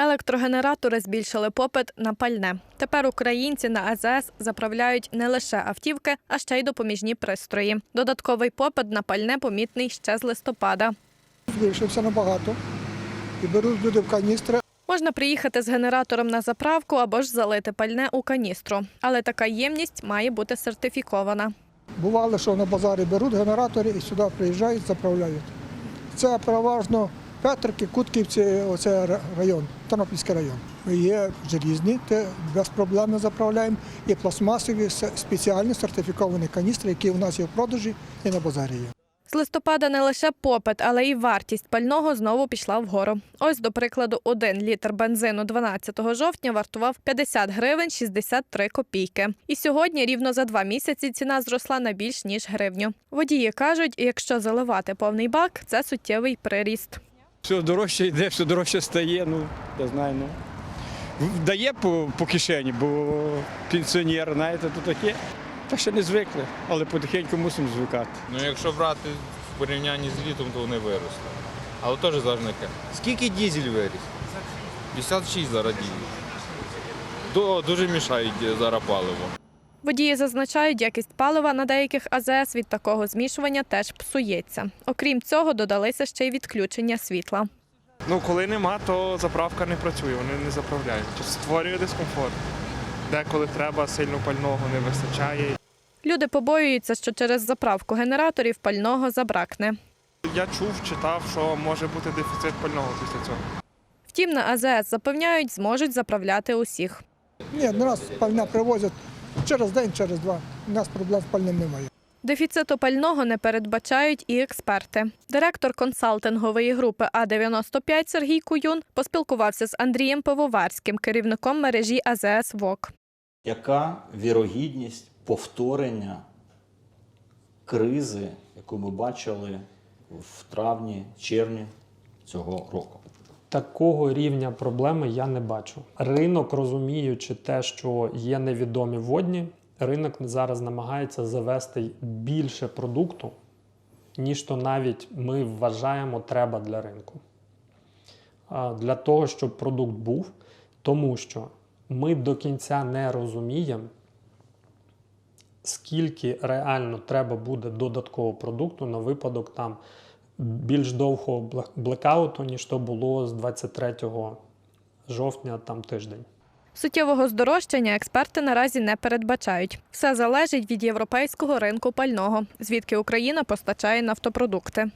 Електрогенератори збільшили попит на пальне. Тепер українці на АЗС заправляють не лише автівки, а ще й допоміжні пристрої. Додатковий попит на пальне помітний ще з листопада. збільшився набагато. І беруть люди в каністри. Можна приїхати з генератором на заправку або ж залити пальне у каністру, але така ємність має бути сертифікована. Бувало, що на базарі беруть генератори і сюди приїжджають, заправляють. Це переважно Петрики, Кутківці, оце район, Тернопільський район. Є желізні, те без проблем заправляємо, і пластмасові спеціальні сертифіковані каністри, які у нас є в продажі і на базарі є. З листопада не лише попит, але й вартість пального знову пішла вгору. Ось, до прикладу, один літр бензину 12 жовтня вартував 50 гривень 63 копійки. І сьогодні, рівно за два місяці, ціна зросла на більш ніж гривню. Водії кажуть, якщо заливати повний бак, це суттєвий приріст. Все дорожче йде, все дорожче стає, ну, я знаю, ну. Дає по, по кишені, бо пенсіонер, знаєте, то таке. Та ще не звикли, але потихеньку мусимо звикати. Ну, якщо брати в порівнянні з літом, то вони виросли. Але теж яке. Скільки дізель виріс? 56 зараз дізель. Дуже мішають зараз паливо. Водії зазначають, якість палива на деяких АЗС від такого змішування теж псується. Окрім цього, додалися ще й відключення світла. Ну, коли нема, то заправка не працює, вони не заправляють. Створює дискомфорт. Деколи треба сильно пального не вистачає. Люди побоюються, що через заправку генераторів пального забракне. Я чув, читав, що може бути дефіцит пального після цього. Втім, на АЗС запевняють, зможуть заправляти усіх. Ні, нас пальне привозять через день, через два. У нас проблем з пальним немає. Дефіциту пального не передбачають і експерти. Директор консалтингової групи А-95 Сергій Куюн поспілкувався з Андрієм Пивоварським, керівником мережі АЗС ВОК. Яка вірогідність повторення кризи, яку ми бачили в травні, червні цього року? Такого рівня проблеми я не бачу. Ринок, розуміючи те, що є невідомі водні, ринок зараз намагається завести більше продукту, ніж то навіть ми вважаємо треба для ринку. Для того, щоб продукт був, тому що ми до кінця не розуміємо, скільки реально треба буде додаткового продукту на випадок там більш довгого блек- блекауту, ніж то було з 23 жовтня там тиждень. Суттєвого здорожчання експерти наразі не передбачають. Все залежить від європейського ринку пального, звідки Україна постачає нафтопродукти.